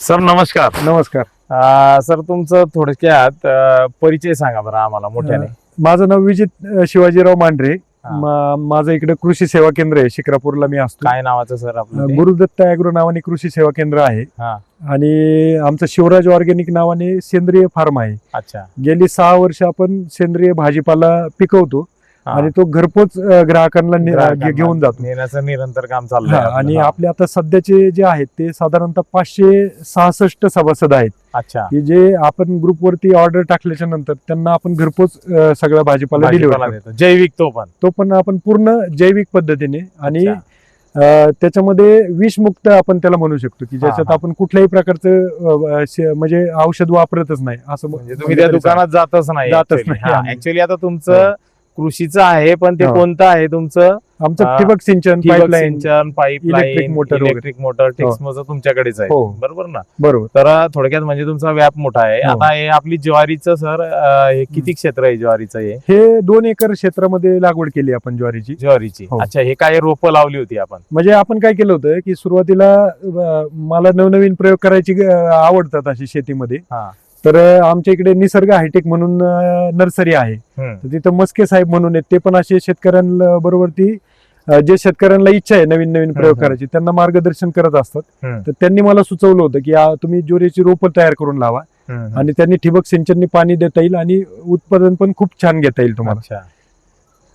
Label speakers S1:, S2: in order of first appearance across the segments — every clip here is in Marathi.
S1: सर नमस्कार.
S2: नमस्कार.
S1: अं, सर तुमचं थोडक्यात अं, परिचय सांगा बरं आम्हाला मोठ्याने.
S2: माझं नाव विजित अ, शिवाजीराव मांढरे.
S1: हा.
S2: मा- माझं इकडे कृषी सेवा केंद्र आहे शिक्रापूरला मी असतो.
S1: काय नावाचं सर आपलं ते?
S2: गुरुदत्त अॅग्रो नावाने कृषी सेवा केंद्र आहे.
S1: हा.
S2: आणि आमचं शिवराज ऑर्गॅनिक नावाने सेंद्रिय फार्म आहे.
S1: अच्छा.
S2: गेली सहा वर्ष आपण सेंद्रिय भाजीपाला पिकवतो. आणि तो घरपोच ग्राहकांना घेऊन जातो.
S1: नेण्याचं निरंतर काम
S2: हा,
S1: आपलं.
S2: आणि
S1: हा.
S2: आपले आता सध्याचे जे आहेत ते साधारणतः पाचशे सहासष्ट सभासद आहेत.
S1: अच्छा.
S2: की जे आपण ग्रुपवरती ऑर्डर टाकल्याच्या नंतर त्यांना आपण घरपोच सगळा भाजीपाला डिलिव्हर
S1: जैविक तो पण.
S2: तो पण आपण पूर्ण जैविक पद्धतीने आणि त्याच्यामध्ये विषमुक्त आपण त्याला म्हणू शकतो की ज्याच्यात
S1: हा.
S2: आपण कुठल्याही प्रकारचं म्हणजे औषध वापरतच नाही. असं
S1: म्हणजे तुम्ही त्या दुकानात जातच नाही
S2: जातच नाही.
S1: ऍक्च्युली आता तुमचं कृषीचं आहे पण ते
S2: हो.
S1: कोणतं आहे तुमचं
S2: आमचं
S1: हा.
S2: ठिबक सिंचन
S1: ठिबक
S2: पाईपलाईन
S1: सिंचन पाईपलाईन
S2: इलेक्ट्रिक मोटर वगैरे.
S1: इलेक्ट्रिक मोटर टेक्समोचं तुमच्याकडेच आहे
S2: हो.
S1: बरोबर ना
S2: बरोबर
S1: तर थोडक्यात म्हणजे तुमचा व्याप मोठा आहे
S2: हो.
S1: आता हे आपली ज्वारीचं सर हे किती क्षेत्र आहे ज्वारीचं हे
S2: हे दोन एकर क्षेत्रामध्ये लागवड केली आपण ज्वारीची
S1: ज्वारीची
S2: हो.
S1: अच्छा हे काय रोपं लावली होती आपण
S2: म्हणजे आपण काय केलं होतं की सुरुवातीला अ, मला नवनवीन प्रयोग करायची अ, आवडतात अशी शेतीमध्ये
S1: हा.
S2: तर आमच्या इकडे निसर्ग हायटेक म्हणून नर्सरी आहे तिथं मस्के साहेब म्हणून आहेत ते पण असे शेतकऱ्यांना बरोबर ती जे शेतकऱ्यांना इच्छा आहे नवीन नवीन प्रयोग. करायची त्यांना मार्गदर्शन करत असतात. तर त्यांनी मला सुचवलं होतं की तुम्ही ज्वारीची रोपं तयार करून लावा. आणि त्यांनी ठिबक सिंचननी पाणी देता येईल आणि उत्पादन पण खूप छान घेता येईल तुम्हाला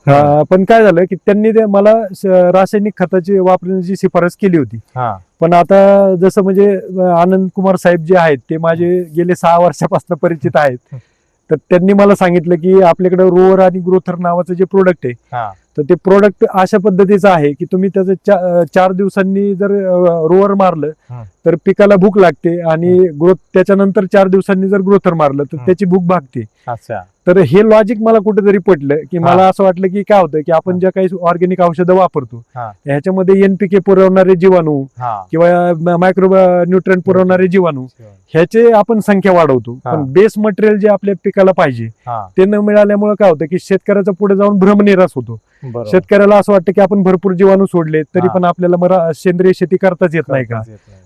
S2: अ, पण काय झालं की त्यांनी ते मला स- रासायनिक खताची वापरण्याची शिफारस केली होती.
S1: हा.
S2: पण आता जसं म्हणजे अ, आनंद कुमार साहेब जे आहेत ते माझे गेले सहा वर्षापासून परिचित आहेत. तर त्यांनी मला सांगितलं की आपल्याकडे रोअर आणि ग्रोथर नावाचं जे प्रोडक्ट आहे
S1: हा.
S2: तर ते प्रोडक्ट अशा पद्धतीचं आहे की तुम्ही त्याचं चा- चार दिवसांनी जर रोअर मारलं. तर पिकाला भूक लागते आणि ग्रोथ त्याच्यानंतर चार दिवसांनी जर ग्रोथर मारलं तर. त्याची भूक भागते तर हे लॉजिक मला कुठेतरी पटलं की. मला असं वाटलं की काय होतं की आपण. ज्या काही ऑर्गॅनिक औषधं वापरतो. ह्याच्यामध्ये एनपीके पुरवणारे जीवाणू किंवा मायक्रो न्यूट्रन पुरवणारे जीवाणू ह्याचे आपण संख्या वाढवतो. पण बेस मटेरियल जे आपल्या पिकाला पाहिजे ते न मिळाल्यामुळे काय होतं की शेतकऱ्याचा पुढे जाऊन भ्रमनिरास होतो शेतकऱ्याला असं वाटतं की आपण भरपूर जीवाणू सोडले तरी
S1: हा.
S2: पण आपल्याला मरा सेंद्रिय शेती करताच येत नाही का.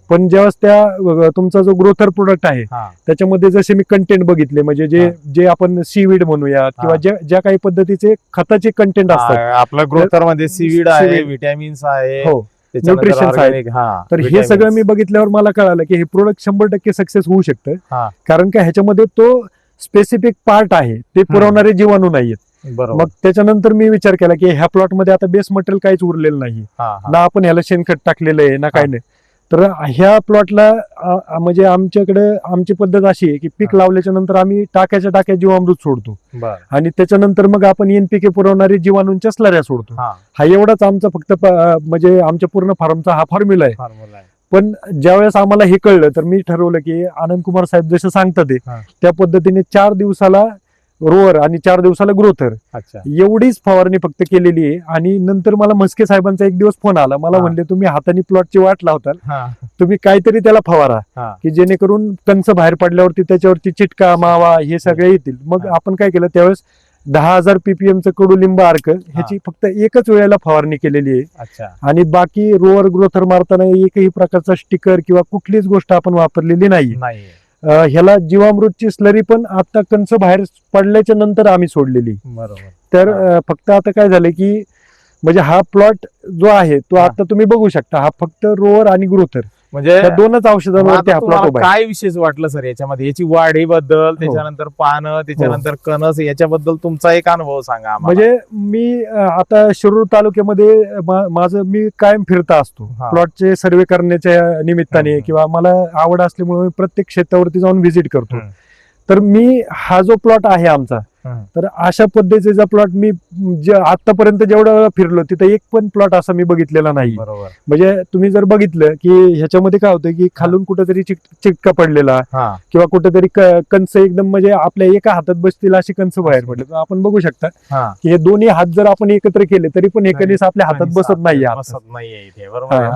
S2: पण ज्यावेळेस त्या तुमचा जो ग्रोथर प्रोडक्ट आहे
S1: हा
S2: त्याच्यामध्ये जसे मी कंटेंट बघितले म्हणजे जे
S1: हा.
S2: जे आपण सीवीड म्हणूया किंवा
S1: हा.
S2: ज्या ज्या काही पद्धतीचे खताचे कंटेंट असतात
S1: हा, आपलं ग्रोथरमध्ये सीवीड आहे. विटॅमिन्स आहे
S2: हो
S1: त्याच्यानंतर
S2: nutritions आहेत.
S1: हा
S2: तर हे. सगळं मी बघितल्यावर मला कळालं की हे प्रोडक्ट शंभर टक्के सक्सेस होऊ शकतं
S1: हा.
S2: कारण का ह्याच्यामध्ये तो स्पेसिफिक पार्ट आहे ते पुरवणारे जीवाणू नाहीयेत मग त्याच्यानंतर मी विचार केला की ह्या प्लॉटमध्ये आता बेस मटेरियल काहीच उरलेलं नाही. ना आपण ह्याला शेणखत टाकलेलं आहे ना काय नाही. तर ह्या प्लॉटला म्हणजे आमच्याकडे आमची पद्धत अशी आहे की पीक. लावल्याच्या नंतर आम्ही टाक्याच्या टाक्या जीवामृत सोडतो. आणि त्याच्यानंतर मग आपण एनपीके पुरवणारे जीवाणूंच्या स्लऱ्या सोडतो.
S1: हा.
S2: एवढाच आमचा फक्त म्हणजे आमच्या पूर्ण फार्मचा हा फॉर्म्युला आहे. पण ज्यावेळेस आम्हाला हे कळलं तर मी ठरवलं की आनंद कुमार साहेब जसं सांगतात ते. त्या पद्धतीने चार दिवसाला रोअर आणि चार दिवसाला ग्रोथर
S1: अच्छा.
S2: एवढीच फवारणी फक्त केलेली आहे. आणि नंतर मला मस्के साहेबांचा एक दिवस फोन आला. मला. म्हणले तुम्ही हाताने प्लॉटची वाट लावताल.
S1: हा.
S2: तुम्ही काहीतरी त्याला फवारा
S1: हा.
S2: की जेणेकरून कंस बाहेर पडल्यावरती त्याच्यावरती चिटका मावा हे सगळे येतील. मग. आपण काय केलं त्यावेळेस दहा हजार पीपीएमचं कडुलिंब अर्क ह्याची फक्त एकच वेळेला फवारणी केलेली आहे. आणि बाकी रोअर ग्रोथर मारताना एकही प्रकारचा स्टिकर किंवा कुठलीच गोष्ट आपण वापरलेली नाही. ह्याला जीवामृतची स्लरी पण आता कंस बाहेर पडल्याच्या नंतर आम्ही सोडलेली.
S1: बरोबर.
S2: तर फक्त आता काय झालं की म्हणजे हा प्लॉट जो आहे तो. आता तुम्ही बघू शकता. हा फक्त रोअर आणि ग्रोथर.
S1: म्हणजे
S2: दोनच औषधांवरती
S1: आता
S2: हा
S1: तुम्हाला
S2: आहे.
S1: काय विशेष वाटलं सर याच्यामध्ये याची वाढीबद्दल त्याच्यानंतर पानं त्याच्यानंतर कणस याच्याबद्दल तुमचा एक अनुभव सांगा आम्हाला.
S2: म्हणजे मी अ, आता शिरूर तालुक्यामध्ये मा- माझं मी कायम फिरता असतो
S1: हा.
S2: प्लॉटचे सर्वे करण्याच्या निमित्ताने
S1: हम्म.
S2: किंवा मला आवड असल्यामुळे मी प्रत्येक क्षेत्रावरती जाऊन व्हिजिट करतो
S1: हम्म.
S2: तर मी हा जो प्लॉट आहे आमचा. तर अशा पद्धतीचा प्लॉट मी जे आतापर्यंत जेवढा फिरलो तिथे एक पण प्लॉट असा मी बघितलेला नाही.
S1: बरोबर.
S2: म्हणजे तुम्ही जर बघितलं की ह्याच्यामध्ये काय होतं की खालून कुठेतरी चिटका पडलेला किंवा कुठेतरी कंस एकदम म्हणजे आपल्या एका हातात बसतील अशी कंस बाहेर पडले. तर आपण बघू शकता की हे दोन्ही हात जर आपण एकत्र केले तरी पण एकानेच आपल्या हातात बसत नाही?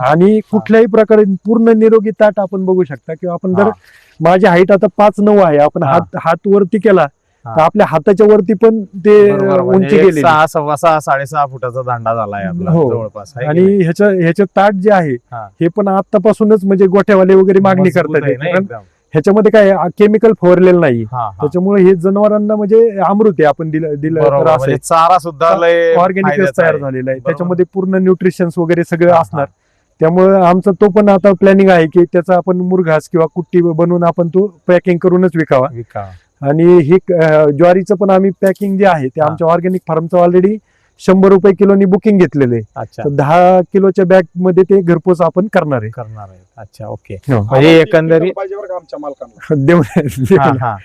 S2: आणि कुठल्याही प्रकारे पूर्ण निरोगी ताट आपण बघू शकता किंवा आपण जर माझी हाईट आता पाच नऊ आहे आपण. हात हात वरती केला. तर आपल्या हाताच्या वरती पण ते
S1: बरोबर,
S2: उंची
S1: म्हणजे एक
S2: गेलेली
S1: सहा सव्वा सहा साडेसहा फुटाचा दांडा झालाय आपला
S2: हो.
S1: जवळपास आहे की
S2: आणि
S1: नाही?
S2: ह्याच्या ह्याच्या ताट जे आहे
S1: हा.
S2: हे पण आतापासूनच म्हणजे गोठ्यावाले वगैरे मागणी
S1: मजबूत
S2: करतात
S1: आहे. ना
S2: कारण
S1: एकदम.
S2: ह्याच्यामध्ये काय केमिकल फवारलेलं नाही
S1: हा, हा.
S2: त्याच्यामुळे हे जनावरांना म्हणजे अमृत आहे आपण दिलं दिलं
S1: बरोबर म्हणजे चारा सुद्धा लय
S2: ऑर्गॅनिक
S1: फायद्याचा
S2: तयार
S1: आहे.
S2: झालेला आहे
S1: बरोबर.
S2: त्याच्यामध्ये पूर्ण न्यूट्रिशन्स वगैरे सगळं
S1: हा.
S2: असणार त्यामुळे आमचा तो पण आता प्लॅनिंग आहे की त्याचा आपण मुरघास किंवा कुट्टी बनवून आपण तो पॅकिंग करूनच विकावा
S1: विका.
S2: आणि ही ज्वारीचं पण आम्ही पॅकिंग जे आहे ते
S1: हा.
S2: आमच्या ऑर्गॅनिक फार्मचं ऑलरेडी शंभर रुपये किलोनी बुकिंग घेतलेलं आहे
S1: अच्छा
S2: तर दहा किलोच्या बॅगमध्ये ते घरपोच आपण करणार आहे
S1: करणार आहे अच्छा ओके
S2: हो.
S1: म्हणजे एकंदरीत
S3: आमच्या मालकांना
S1: हा, हा.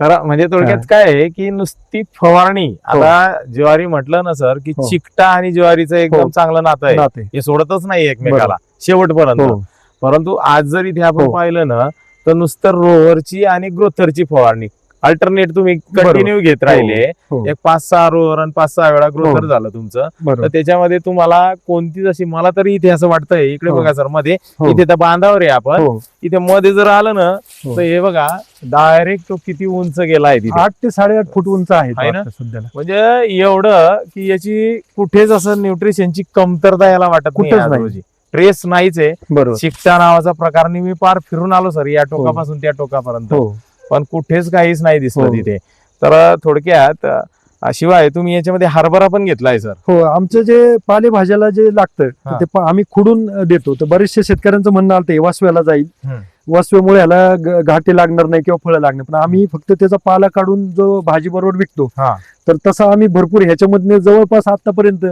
S1: तर म्हणजे थोडक्यात काय आहे की नुसती फवारणी आता ज्वारी म्हटलं ना सर की
S2: हो.
S1: चिकटा आणि ज्वारीचं एकदम
S2: हो.
S1: चांगलं नातं आहे. हे सोडतच नाही एकमेकाला शेवटपर्यंत
S2: हो
S1: परंतु आज जर इथे आपण
S2: हो.
S1: पाहिलं ना तर नुसतं रोवरची आणि ग्रोथरची फवारणी अल्टरनेट तुम्ही. कंटिन्यू घेत राहिले.
S2: हो.
S1: एक पाच सहा रोवर आणि पाच सहा वेळा ग्रोथर
S2: हो.
S1: झालं तुमचं. तर त्याच्यामध्ये तुम्हाला कोणतीच अशी मला तरी इथे असं वाटतंय इकडे
S2: हो.
S1: बघा सरमध्ये.
S2: हो.
S1: इथे तर बांधावर आहे आपण.
S2: हो.
S1: इथे मध्ये जर आलं ना
S2: हो.
S1: तर हे बघा डायरेक्ट तो किती उंच गेलाय तिथे.
S2: आठ ते साडेआठ फूट उंच आहे
S1: आहे ना?
S2: सध्याला.
S1: म्हणजे एवढं की याची कुठेच असं न्यूट्रिशनची कमतरता याला वाटत नाही ट्रेस नाहीच आहे.
S2: बरोबर.
S1: शिकटा नावाचा प्रकार मी पार फिरून आलो सर या टोकापासून त्या टोकापर्यंत.
S2: हो.
S1: पण कुठेच काहीच नाही दिसलं
S2: हो.
S1: तिथे तर थोडक्यात शिवाय तुम्ही याच्यामध्ये हरभरा पण घेतलाय सर
S2: हो आमचं जे पालेभाज्याला जे लागतं. ते आम्ही खुडून देतो तर बरेचशे शेतकऱ्यांचं म्हणणं आलं वासव्याला जाईल. वासव्यामुळे ह्याला घाटे लागणार नाही किंवा फळं लागणार पण आम्ही फक्त त्याचा पाला काढून जो भाजी बरोबर विकतो. तर तसा आम्ही भरपूर ह्याच्यामधने जवळपास आतापर्यंत.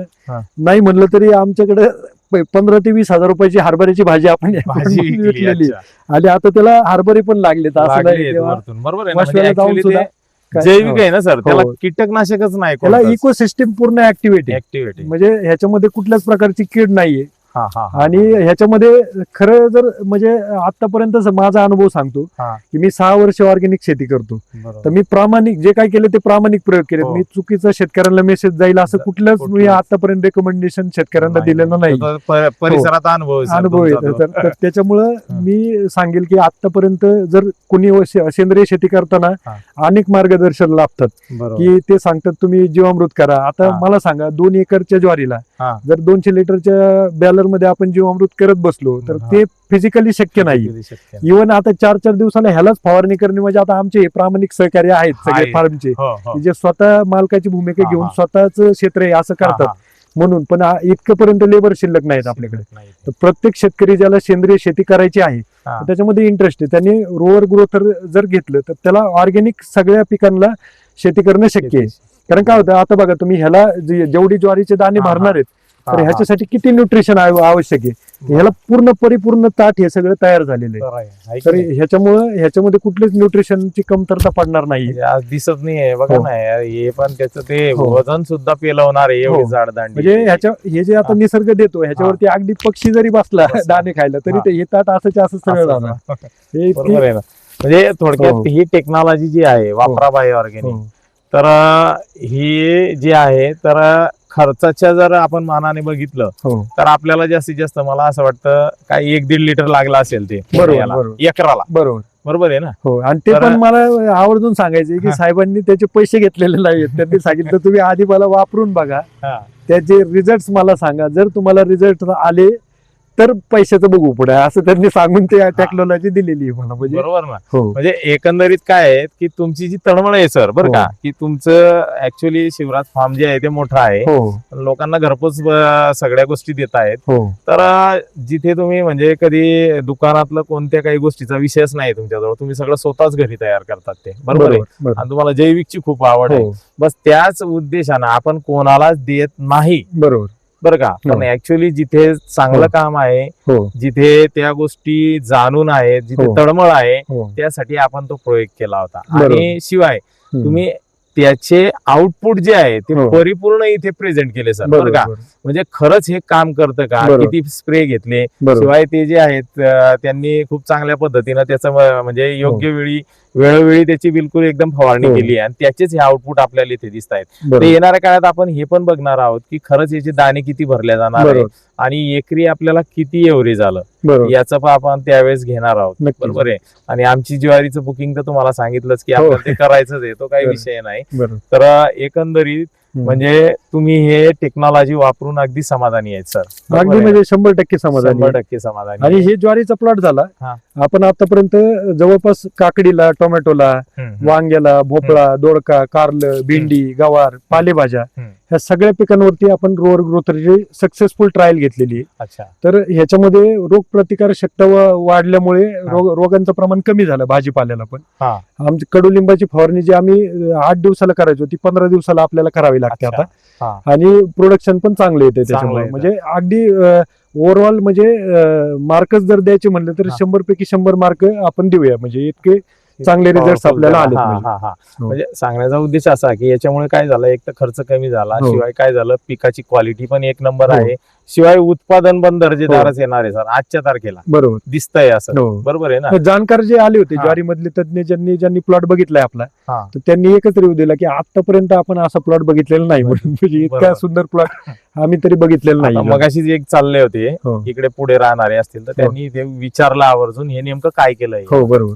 S2: नाही म्हणलं तरी आमच्याकडे पंधरा ते वीस हजार रुपयाची हरभऱ्याची भाजी आपण
S1: भाजी
S2: विकलेली. आणि आता त्याला हरभरे पण लागलेत असं.
S1: बरोबर म्हणजे जैविक आहे ना सर त्याला
S2: हो.
S1: कीटकनाशकच नाही
S2: त्याला. इकोसिस्टीम पूर्ण ऍक्टिव्हिटी. म्हणजे ह्याच्यामध्ये कुठल्याच प्रकारची कीड नाहीये
S1: हा, हा, हा.
S2: आणि ह्याच्यामध्ये खरं जर म्हणजे आतापर्यंत माझा अनुभव सांगतो
S1: हा.
S2: की मी सहा वर्ष ऑर्गॅनिक शेती करतो. तर मी प्रामाणिक जे काय केलं ते प्रामाणिक प्रयोग केले
S1: हो.
S2: मी चुकीचं शेतकऱ्यांना मेसेज जाईल असं कुठलंच मी. आतापर्यंत रेकमेंडेशन शेतकऱ्यांना दिलेलं नाही
S1: परिसरात अनुभव sir,
S2: अनुभव
S1: तो.
S2: तर त्याच्यामुळं
S1: हा.
S2: मी सांगेल की आतापर्यंत जर कोणी सेंद्रिय शेती करताना
S1: हा.
S2: अनेक मार्गदर्शन लाभतात. की ते सांगतात तुम्ही जीवामृत करा आता
S1: हा.
S2: मला सांगा दोन एकरच्या ज्वारीला
S1: हा.
S2: जर दोनशे लिटरच्या बॅलर मध्ये आपण जीवामृत करत बसलो तर. ते फिजिकली शक्य नाही. इव्हन आता चार चार दिवसाला ह्यालाच फवारणी करणे म्हणजे आता आमचे प्रामाणिक सहकार्य आहेत सगळे. फार्मचे
S1: हो, हो.
S2: जे स्वतः मालकाची भूमिका घेऊन. स्वतःच क्षेत्र आहे असं करतात. म्हणून पण इतकंपर्यंत लेबर शिल्लक नाहीत आपल्याकडे. तर प्रत्येक शेतकरी ज्याला सेंद्रिय शेती करायची आहे त्याच्यामध्ये इंटरेस्ट आहे त्यांनी रोअर ग्रोथर जर घेतलं तर त्याला ऑर्गॅनिक सगळ्या पिकांना शेती करणं शक्य आहे कारण काय होतं आता बघा तुम्ही ह्याला जेवढी ज्वारीचे दाणे. भरणार आहेत तर. ह्याच्यासाठी किती न्यूट्रिशन आवश्यक आहे ह्याला पूर्ण परिपूर्ण ताट हे सगळं तयार झालेलं आहे तर? ह्याच्यामुळं ह्याच्यामध्ये कुठलीच न्यूट्रिशनची कमतरता पडणार नाही
S1: म्हणजे आज दिसत नाहीये बघा
S2: हो.
S1: ना हे पण त्याचं ते
S2: हो.
S1: वजन सुद्धा पेलवणार आहे एवढी
S2: हो.
S1: जाड दांडी
S2: म्हणजे ह्याच्या हे जे आता. निसर्ग देतो ह्याच्यावरती अगदी पक्षी जरी बसला. दाणे खायला तरी. ते हे ताट असं असं सगळं जाणार. हे
S1: म्हणजे थोडक्यात
S2: हो.
S1: टेक्नॉलॉजी जी आहे वापरा बाय ऑर्गॅनिक. तर ही जी आहे तर खर्चाच्या जर आपण मानाने बघितलं
S2: हो.
S1: तर आपल्याला जास्तीत जास्त मला असं वाटतं काय एक दीड लिटर लागला असेल ते
S2: बरोबर,
S1: याला,
S2: बरोबर.
S1: एकराला.
S2: बरोबर.
S1: बरोबर आहे ना?
S2: हो आणि ते
S1: तर-
S2: पण मला आवर्जून सांगायचे की
S1: हा.
S2: साहेबांनी त्याचे पैसे घेतलेले नाहीत त्यांनी सांगितलं तुम्ही आधी मला वापरून बघा.
S1: हा.
S2: त्याचे रिझल्ट मला सांगा. जर तुम्हाला रिझल्ट आले तर पैशाचं बघू पुढे. असं त्यांनी सांगून ते टेक्नॉलॉजी दिलेली आहे मला म्हणजे
S1: बरोबर ना.
S2: हो.
S1: म्हणजे एकंदरीत काय आहे की तुमची जी तळमळ आहे सर बरं
S2: हो.
S1: का की तुमचं ऍक्च्युली शिवराज फार्म जे आहे ते मोठं आहे.
S2: हो.
S1: लोकांना घरपोच अं, सगळ्या गोष्टी देत आहेत.
S2: हो.
S1: तर अं, जिथे तुम्ही म्हणजे कधी दुकानातलं कोणत्या काही गोष्टीचा विषयच नाही तुमच्याजवळ तुम्ही सगळं स्वतःच घरी तयार करतात ते. बरोबर आहे?
S2: बरोबर.
S1: आणि तुम्हाला जैविकची खूप आवड आहे.
S2: हो.
S1: बस त्याच उद्देशानं आपण कोणालाच देत नाही.
S2: बरोबर.
S1: बरं का पण
S2: हो.
S1: ऍक्च्युली जिथे चांगलं
S2: हो.
S1: काम आहे
S2: हो
S1: जिथे त्या गोष्टी जाणून आहेत जिथे. तळमळ आहे त्यासाठी आपण तो प्रयोग केला होता. आणि शिवाय. तुम्ही त्याचे आउटपुट जे आहे ते
S2: हो.
S1: परिपूर्ण इथे प्रेझेंट केले सर बरं
S2: बरोबर.
S1: का म्हणजे खरंच हे काम करतं का?
S2: बरोबर.
S1: किती स्प्रे घेतले?
S2: बरोबर.
S1: शिवाय ते जे आहेत अं, त्यांनी खूप चांगल्या पद्धतीनं त्याचं म- म्हणजे योग्य
S2: हो.
S1: वेळी वेळोवेळी त्याची बिलकुल एकदम फवारणी
S2: हो.
S1: केली आणि त्याचेच हे आउटपुट आपल्याला इथे दिसत आहेत
S2: बरोबर.
S1: ते येणाऱ्या काळात आपण हे पण बघणार आहोत की खरंच याचे दाणे किती भरले जाणार आहे
S2: बरोबर.
S1: आणि एकरी आपल्याला किती एव्हरेज आलं याचं पण आपण त्यावेळेस घेणार आहोत बरोबर आहे आणि आमची ज्वारीचं बुकिंग तर तुम्हाला सांगितलंच की
S2: हो.
S1: आपण ते करायचंच आहे तो काही. विषय नाही तर एकंदरीत. म्हणजे तुम्ही हे टेक्नॉलॉजी वापरून अगदी समाधानी आहेत सर
S2: अगदी म्हणजे शंभर टक्के समाधानी
S1: शंभर
S2: आहे.
S1: टक्के समाधानी
S2: आणि
S1: आहे.
S2: हे ज्वारीचा प्लॉट झाला
S1: हा.
S2: आपण आतापर्यंत जवळपास काकडीला टोमॅटोला
S1: हम्म.
S2: वांग्याला भोपळा दोडका कारलं भेंडी गवार पालेभाज्या
S1: हम्म.
S2: ह्या सगळ्या पिकांवरती आपण रोअर ग्रोथरची सक्सेसफुल ट्रायल घेतलेली आहे
S1: अच्छा
S2: तर ह्याच्यामध्ये रोग प्रतिकार शक्ती वाढल्यामुळे रोग रोगांचं प्रमाण कमी झालं भाजीपाल्याला पण
S1: हा.
S2: आमची कडुलिंबाची फवारणी जी आम्ही अं, आठ दिवसाला करायचो ती पंधरा दिवसाला आपल्याला करावी लागते
S1: अच्छा.
S2: आता. आणि प्रोडक्शन पण चांगलं येते त्याच्यामुळे. म्हणजे अगदी ओव्हरऑल म्हणजे मार्कच जर द्यायचे म्हणले तर. शंभर पैकी शंभर मार्क आपण देऊया म्हणजे इतके चांगले रिझल्ट आपल्याला आले
S1: हा, हा. म्हणजे सांगण्याचा उद्देश असा की याच्यामुळे काय झालं एक तर खर्च कमी झाला
S2: हो.
S1: शिवाय काय झालं पिकाची क्वालिटी पण एक नंबर
S2: हो.
S1: आहे. शिवाय उत्पादन पण दर्जेदारच येणार आहे सर. आजच्या तारखेला.
S2: बरोबर.
S1: दिसतंय असं. बरोबर आहे ना?
S2: जाणकार जे आले होते. ज्वारी मधले तज्ञ ज्यांनी ज्यांनी प्लॉट बघितलाय आपला. तर त्यांनी एकच रिव्ह्यू दिला की आतापर्यंत आपण असा प्लॉट बघितलेला नाही म्हणून. म्हणजे इतका. सुंदर प्लॉट आम्ही तरी बघितलेला नाही
S1: मगाशीच एक चालले होते. इकडे पुढे राहणारे असतील तर त्यांनी ते विचारलं आवर्जून हे नेमकं काय केलंय?
S2: हो बरोबर.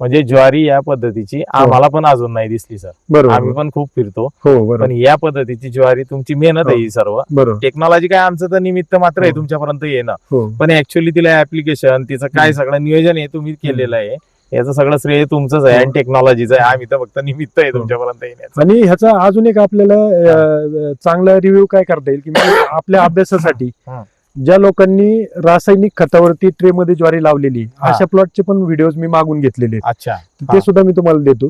S1: म्हणजे ज्वारी या पद्धतीची आम्हाला पण अजून नाही दिसली सर. आम्ही
S2: बरोबर
S1: पण खूप फिरतो.
S2: हो बरोबर.
S1: पण या पद्धतीची ज्वारी तुमची मेहनत आहे
S2: हो.
S1: ही सर्व.
S2: बरोबर.
S1: टेक्नॉलॉजी काय आमचं तर निमित्त मात्र आहे
S2: हो.
S1: तुमच्यापर्यंत येणं.
S2: हो.
S1: पण ऍक्च्युअली तिला ऍप्लिकेशन तिचं काय. सगळं नियोजन आहे तुम्ही केलेलं आहे. याचं सगळं श्रेय तुमचंच आहे
S2: हो.
S1: आणि टेक्नॉलॉजीचं आहे. आम्ही तर फक्त निमित्त आहे
S2: हो.
S1: तुमच्यापर्यंत येण्याचं.
S2: आणि ह्याचा अजून एक आपल्याला अं, चांगला रिव्ह्यू काय करता येईल की म्हणजे आपल्या अभ्यासासाठी
S1: हा.
S2: ज्या लोकांनी रासायनिक खतावरती ट्रे मध्ये ज्वारी लावलेली. अशा प्लॉटचे पण व्हिडिओ मी मागून घेतलेले
S1: अच्छा.
S2: ते सुद्धा मी तुम्हाला देतो.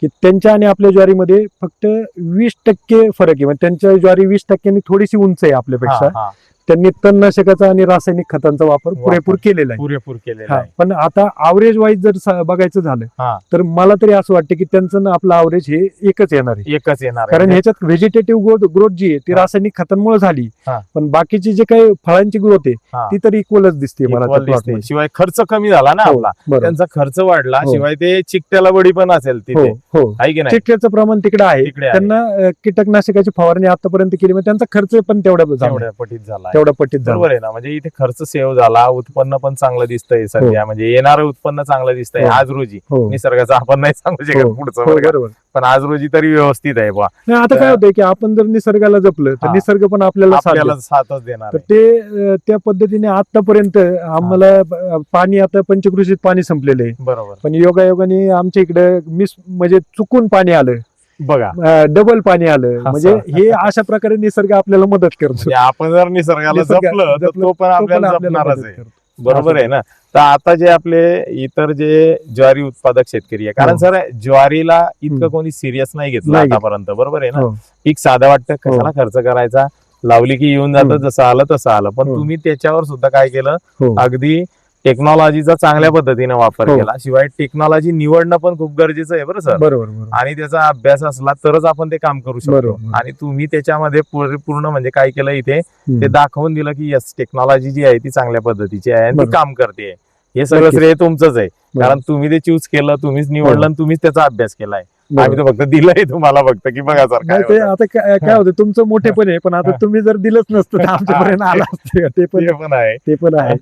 S2: की त्यांच्या आणि आपल्या ज्वारीमध्ये फक्त वीस टक्के फरक आहे म्हणजे त्यांच्या ज्वारी वीस टक्क्यांनी थोडीशी उंच आहे आपल्यापेक्षा. त्यांनी तणनाशकाचा आणि रासायनिक खतांचा वापर पुरेपूर केलेला आहे
S1: पुरेपूर केलेलं
S2: हा,
S1: आहे
S2: पण आता आवरेज वाईज जर स- बघायचं झालं. तर मला तरी असं वाटतं की त्यांचं ना आपलं आवरेज हे एकच येणार आहे
S1: एकच येणार आहे.
S2: कारण ह्याच्यात व्हेजिटेटिव्ह ग्रोथ ग्रोथ जी आहे ती
S1: हा.
S2: रासायनिक खतांमुळे झाली
S1: हा.
S2: पण बाकीची जे काही फळांची ग्रोथ आहे
S1: हा.
S2: ती तर इक्वलच दिसते मला
S1: Equal
S2: त्या plot
S1: दिसते.
S2: मध्ये.
S1: शिवाय खर्च कमी झाला ना
S2: हो,
S1: आपला
S2: बरोबर.
S1: त्यांचा खर्च वाढला
S2: हो.
S1: शिवाय ते चिकट्याला बडी पण असेल
S2: हो
S1: तिथे
S2: हो
S1: आहे की नाही
S2: चिकट्याचं प्रमाण तिकडे आहे
S1: तिकडे आहे.
S2: त्यांना अं, कीटकनाशकाची फवारणी आतापर्यंत केली म्हणजे त्यांचा खर्च पण तेवढा झाला
S1: तेवढ्या पटीत झाला आहे.
S2: तेवढा पटीत झाला.
S1: बरोबर आहे ना. म्हणजे इथे खर्च सेव्ह झाला उत्पन्न पण चांगलं दिसतंय सध्या. म्हणजे येणारं उत्पन्न चांगलं दिसतंय
S2: हो.
S1: आज रोजी.
S2: हो.
S1: निसर्गाचं आपण नाही सांगू शकत
S2: हो,
S1: पुढचं
S2: हो. बरोबर.
S1: पण आज रोजी तरी व्यवस्थित आहे बा
S2: नाही आता काय होतंय की आपण जर निसर्गाला जपलं तर
S1: हा.
S2: निसर्ग पण आपल्याला साथ
S1: आपल्याला
S2: देतो.
S1: साथच देणार
S2: तर
S1: आहे.
S2: ते अं, त्या पद्धतीने आतापर्यंत आम्हाला पाणी आता पंचकृषीत पाणी संपलेलं आहे.
S1: बरोबर.
S2: पण योगायोगाने आमच्या इकडे मिस म्हणजे चुकून पाणी आलं.
S1: बघा
S2: डबल पाणी आलं. म्हणजे हे अशा प्रकारे निसर्ग आपल्याला मदत करतो
S1: म्हणजे आपण जर निसर्गाला
S2: निसर्ग-
S1: जपलं तर तो पण आपल्याला जपणारच आहे. बरोबर आहे ना तर आता जे आपले इतर जे ज्वारी उत्पादक शेतकरी आहे कारण
S2: हो.
S1: सर ज्वारीला इतकं. कोणी सिरियस नाही घेतलं. आतापर्यंत बरोबर आहे ना
S2: हो.
S1: पीक साधं वाटतं कशाला खर्च करायचा लावली की येऊन जातं. जसं आलं तसं आलं पण
S2: हो.
S1: तुम्ही त्याच्यावर सुद्धा काय केलं
S2: हो.
S1: अगदी टेक्नॉलॉजीचा चांगल्या पद्धतीने वापर
S2: हो.
S1: केला शिवाय टेक्नॉलॉजी निवडणं पण खूप गरजेचं आहे बरं सर
S2: बरोबर बरोबर
S1: आणि त्याचा अभ्यास असला तरच आपण ते काम करू शकतो
S2: बरोबर.
S1: आणि तुम्ही त्याच्यामध्ये पूर- पूर्ण म्हणजे काय केलं इथे ते
S2: हम्म.
S1: दाखवून दिलं की यस टेक्नॉलॉजी जी आहे ती चांगल्या पद्धतीची आहे आणि ती
S2: बरोबर.
S1: काम करते हे सगळं
S2: नक्कीच.
S1: श्रेय तुमचंच आहे. कारण तुम्ही ते चूज केलं तुम्हीच निवडलं
S2: हो.
S1: आणि तुम्हीच त्याचा अभ्यास केलाय
S2: बरोबर.
S1: आम्ही तर फक्त दिलंय तुम्हाला फक्त की बघा सर काय
S2: नाही ते
S1: होतं.
S2: आता काय काय होतं तुमचं मोठे पण आहे पण आता
S1: हा.
S2: तुम्ही जर दिलंच नसतं तर आमच्यापर्यंत आलं असतं ते पण
S1: ते पण आहे
S2: ते पण आहे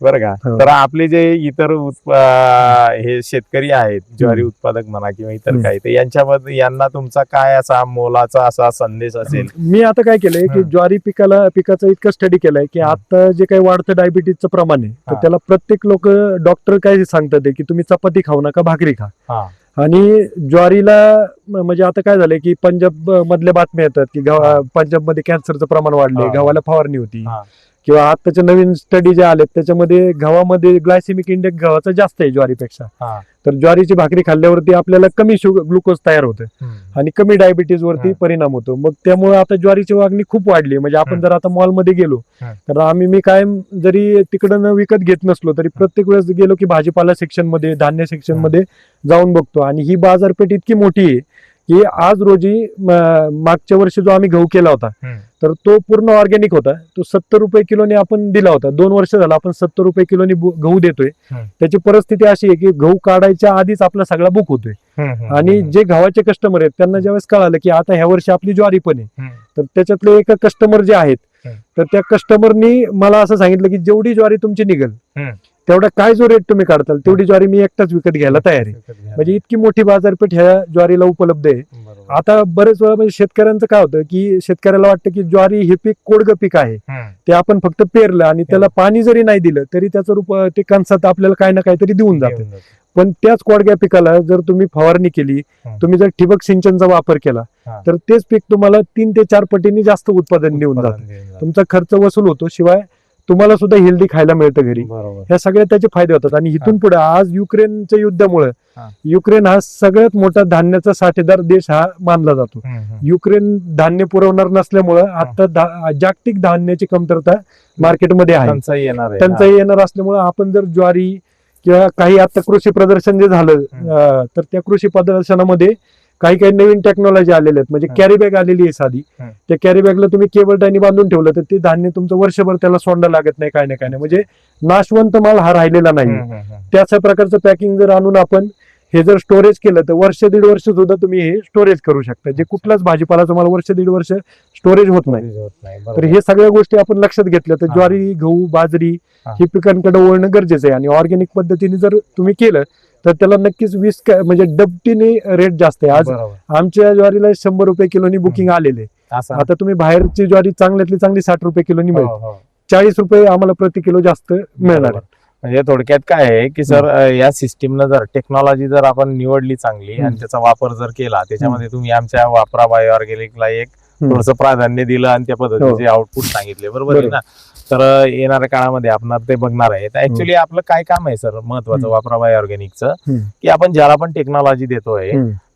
S1: बरं का
S2: हो.
S1: तर आपले जे इतर उत्प- अं, हे शेतकरी आहेत ज्वारी. उत्पादक म्हणा किंवा इतर
S2: हम्म.
S1: काही ते यांच्याबद्दल यांना तुमचा काय असा मोलाचा असा संदेश असेल
S2: मी आता काय केलंय की
S1: हा.
S2: ज्वारी पिकाला पिकाचा इतका स्टडी केलाय की
S1: हा.
S2: आता जे काही वाढतं डायबिटीजचं प्रमाण आहे तर
S1: हा.
S2: त्याला प्रत्येक लोक डॉक्टर काय सांगतात आहे की तुम्ही चपाती खाऊ नका भाकरी खा
S1: हा
S2: आणि ज्वारीला म- म्हणजे आता काय झालंय की पंजाब मधल्या बातम्या येतात की
S1: हा.
S2: गव्हा पंजाबमध्ये कॅन्सरचं प्रमाण वाढले
S1: हा.
S2: गव्हाला फवारणी होती
S1: हा.
S2: किंवा आताचे नवीन स्टडी जे आलेत त्याच्यामध्ये गव्हामध्ये ग्लायसेमिक इंडेक्स गव्हाचा जास्त आहे ज्वारीपेक्षा
S1: हा
S2: तर ज्वारीची भाकरी खाल्ल्यावरती आपल्याला कमी शुगर ग्लुकोज तयार होतं. आणि कमी डायबिटीज वरती. परिणाम होतो मग त्यामुळे आता ज्वारीची मागणी खूप वाढली. म्हणजे आपण. जर आता मॉलमध्ये गेलो. तर आम्ही मी कायम जरी तिकडं विकत घेत नसलो तरी प्रत्येक वेळेस गेलो की भाजीपाला सेक्शनमध्ये धान्य सेक्शन
S1: हम्म.
S2: मध्ये जाऊन बघतो आणि ही बाजारपेठ इतकी मोठी आहे की आज रोजी मागच्या वर्षी जो आम्ही गहू केला होता. तर तो पूर्ण ऑर्गॅनिक होता तो सत्तर रुपये किलोने आपण दिला होता दोन वर्ष झाला आपण सत्तर रुपये किलोने गहू देतोय. त्याची परिस्थिती अशी आहे की गहू काढायच्या आधीच आपला सगळा बुक होतोय आणि. जे गव्हाचे कस्टमर आहेत त्यांना ज्यावेळेस कळालं की आता ह्या वर्षी आपली ज्वारी पण आहे. तर त्याच्यातले एक कस्टमर जे आहेत. तर त्या कस्टमरनी मला असं सांगितलं की जेवढी ज्वारी तुमची निघेल. तेवढा काय जो रेट तुम्ही काढताल तेवढी ज्वारी मी एकटाच विकत घ्यायला तयार आहे म्हणजे इतकी मोठी बाजारपेठ ह्या ज्वारीला उपलब्ध आहे. आता बरेच वेळा म्हणजे शेतकऱ्यांचं काय होतं की शेतकऱ्याला वाटतं की ज्वारी हे पीक कोडगं पीक आहे. ते आपण फक्त पेरलं आणि त्याला पाणी जरी नाही दिलं तरी त्याचं रूप ते कणसात आपल्याला काही ना काहीतरी देऊन जातं. पण त्याच कोडग्या पिकाला जर तुम्ही फवारणी केली. तुम्ही जर ठिबक सिंचनचा वापर केला. तर तेच पीक तुम्हाला तीन ते चार पटीने जास्त उत्पादन देऊन जातं. तुमचा खर्च वसूल होतो शिवाय तुम्हाला सुद्धा हेल्दी खायला मिळतं घरी.
S1: बरोबर.
S2: ह्या सगळ्या त्याचे फायदे होतात. आणि इथून पुढे आज युक्रेनच्या युद्धामुळे
S1: हा.
S2: युक्रेन हा सगळ्यात मोठा धान्याचा साठेदार देश हा मानला जातो.
S1: हम्म, हम्म.
S2: युक्रेन धान्य पुरवणार नसल्यामुळं आता धा- जागतिक धान्याची कमतरता मार्केटमध्ये आहे.
S1: टंचाई येणार आहे.
S2: टंचाई येणार असल्यामुळे आपण जर ज्वारी किंवा काही आता कृषी प्रदर्शन जे झालं
S1: हम्म.
S2: अं, तर त्या कृषी प्रदर्शनामध्ये काही काही नवीन टेक्नॉलॉजी आलेल्या आहेत म्हणजे. कॅरी बॅग आलेली आहे साधी. त्या कॅरी बॅगला तुम्ही केबल टाईनी बांधून ठेवलं तर ते धान्य तुमचं वर्षभर त्याला सोंडा लागत नाही काय नाही काय नाही म्हणजे नाशवंत माल हा राहिलेला नाही. त्याच प्रकारचं पॅकिंग जर आणून आपण हे जर स्टोरेज केलं तर वर्ष दीड वर्ष सुद्धा तुम्ही हे स्टोरेज करू शकता. जे कुठलाच भाजीपाला तुम्हाला वर्ष दीड वर्ष स्टोरेज होत नाही. तर. हे सगळ्या गोष्टी आपण लक्षात घेतल्या तर. ज्वारी गहू बाजरी
S1: हा.
S2: पिकांकडे वळणं गरजेचं आहे आणि ऑर्गॅनिक पद्धतीने जर तुम्ही केलं तर त्याला नक्कीच वीस म्हणजे डबटीने रेट जास्त आहे. आज आमच्या ज्वारीला शंभर रुपये किलोनी बुकिंग आलेले आता तुम्ही बाहेरची ज्वारी चांगल्यातली चांगली साठ रुपये किलोनी
S1: हो,
S2: मिळते.
S1: हो.
S2: चाळीस रुपये आम्हाला प्रति किलो जास्त मिळणार. आहे.
S1: म्हणजे थोडक्यात काय आहे की सर या सिस्टीमनं जर टेक्नॉलॉजी जर आपण निवडली चांगली आणि. त्याचा वापर जर केला त्याच्यामध्ये तुम्ही आमच्या वापरा बायो ऑर्गॅनिकला एक. थोडस प्राधान्य दिलं आणि त्या पद्धतीचे आउटपुट सांगितले बरोबर आहे. ना तर येणाऱ्या काळामध्ये आपण ते बघणार आहे तर ऍक्च्युली आपलं काय काम आहे सर महत्वाचं. वापरा बायो ऑर्गॅनिकचं
S2: हम्म.
S1: की आपण ज्याला पण टेक्नॉलॉजी देतोय.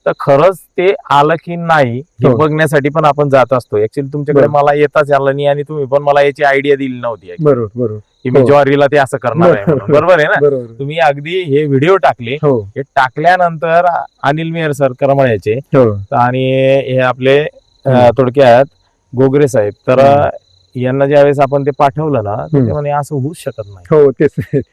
S1: तर खरंच ते आलं की नाही हे
S2: हो.
S1: बघण्यासाठी पण आपण जात असतो ऍक्च्युली तुमच्याकडे. मला येताच आलं नाही आणि तुम्ही पण मला याची आयडिया दिली नव्हती
S2: बरोबर बरोबर
S1: की मी
S2: हो.
S1: ज्वारीला ते असं करणार आहे म्हणून.
S2: बरोबर.
S1: आहे ना
S2: बरोबर
S1: तुम्ही अगदी हे व्हिडिओ टाकले
S2: हो
S1: हे टाकल्यानंतर अनिल मेहर सर करमळ्याचे
S2: हो
S1: आणि हे आपले अ. थोडक्यात गोगरे साहेब तर. यांना ज्यावेळेस आपण ते पाठवलं ना तर ते
S2: हम्म.
S1: म्हणे असं होऊच शकत नाही
S2: हो तेच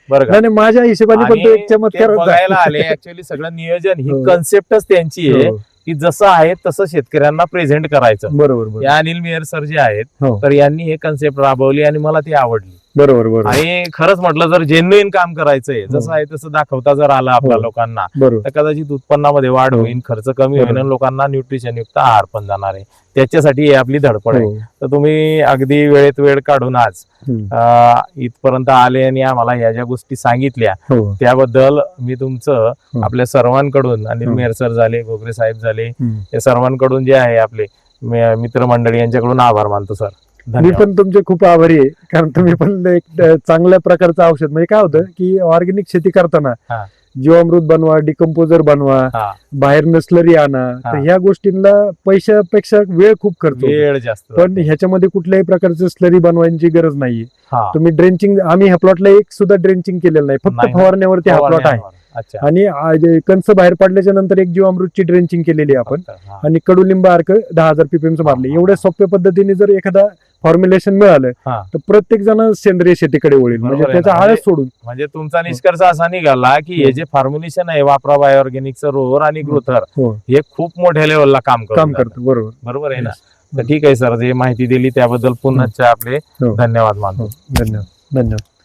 S1: बरं का
S2: नाही नाही, माझ्या हिशोबाने पण
S1: आणि
S2: तो एक
S1: ते
S2: चमत्कार
S1: बघायला आले ऍक्च्युली सगळं नियोजन ही
S2: हो.
S1: कन्सेप्टच त्यांची आहे
S2: हो,
S1: की जसं आहे तसं शेतकऱ्यांना प्रेझेंट करायचं
S2: बरोबर बरोबर
S1: या अनिल मेहर सर जे आहेत
S2: हो.
S1: तर यांनी हे कन्सेप्ट राबवली आणि मला ती आवडली
S2: बरोबर बरोबर
S1: आणि खरंच म्हटलं जर जेन्युइन काम करायचंय जसं
S2: हो.
S1: आहे तसं दाखवता जर आलं आपल्या
S2: हो.
S1: लोकांना
S2: बरोबर
S1: तर कदाचित उत्पन्नामध्ये वाढ
S2: हो.
S1: होईल खर्च कमी होईल. आणि लोकांना न्यूट्रिशन युक्त आहार पण जाणार आहे त्याच्यासाठी ही आपली धडपड आहे. तर तुम्ही अगदी वेळेत वेळ काढून आज. अं, इथपर्यंत आले आणि आम्हाला ह्या ज्या गोष्टी सांगितल्या
S2: हो
S1: त्याबद्दल मी तुमचं. आपल्या सर्वांकडून अनिल. मेहर सर झाले गोगरे साहेब झाले
S2: हम्म.
S1: या सर्वांकडून जे आहे आपले मे- मित्रमंडळी यांच्याकडून आभार मानतो सर
S2: मी पण तुमचे खूप आभारी आहे कारण तुम्ही पण एक चांगल्या प्रकारचं औषध म्हणजे काय होतं की ऑर्गॅनिक शेती करताना. जीवामृत बनवा डिकम्पोजर बनवा. बाहेर नसलरी आणा. तर ह्या गोष्टींना पैशापेक्षा वेळ खूप खर्च.
S1: वेळ जास्त
S2: पण ह्याच्यामध्ये कुठल्याही प्रकारचं स्लरी बनवायची गरज नाहीये. तुम्ही ड्रेंचिंग आम्ही ह्या प्लॉटला एक सुद्धा ड्रेंचिंग केलेलं नाही फक्त. फवारण्यावरती हा प्लॉट आहे
S1: अच्छा.
S2: आणि कंस बाहेर पडल्याच्या नंतर एक जीवामृतची ड्रेंचिंग केलेली आपण. आणि कडुलिंब अर्क दहा हजार पीपीएमचं मारले. एवढ्या सोप्या पद्धतीने जर एखादा फॉर्म्युलेशन मिळालं. तर प्रत्येक जण सेंद्रिय शेतीकडे वळेल. म्हणजे त्याचा. आळस सोडून.
S1: म्हणजे तुमचा निष्कर्ष असा निघाला की हे जे फॉर्म्युलेशन आहे वापरा बायोऑर्गॅनिकचं रोहर आणि ग्रोथर
S2: हो.
S1: हे खूप मोठ्या लेवलला काम
S2: काम
S1: करतं.
S2: बरोबर.
S1: बरोबर आहे ना. तर ठीक आहे सर. जे माहिती दिली त्याबद्दल पुन्हा आपले
S2: हो.
S1: धन्यवाद मानतो.
S2: हो धन्यवाद. धन्यवाद.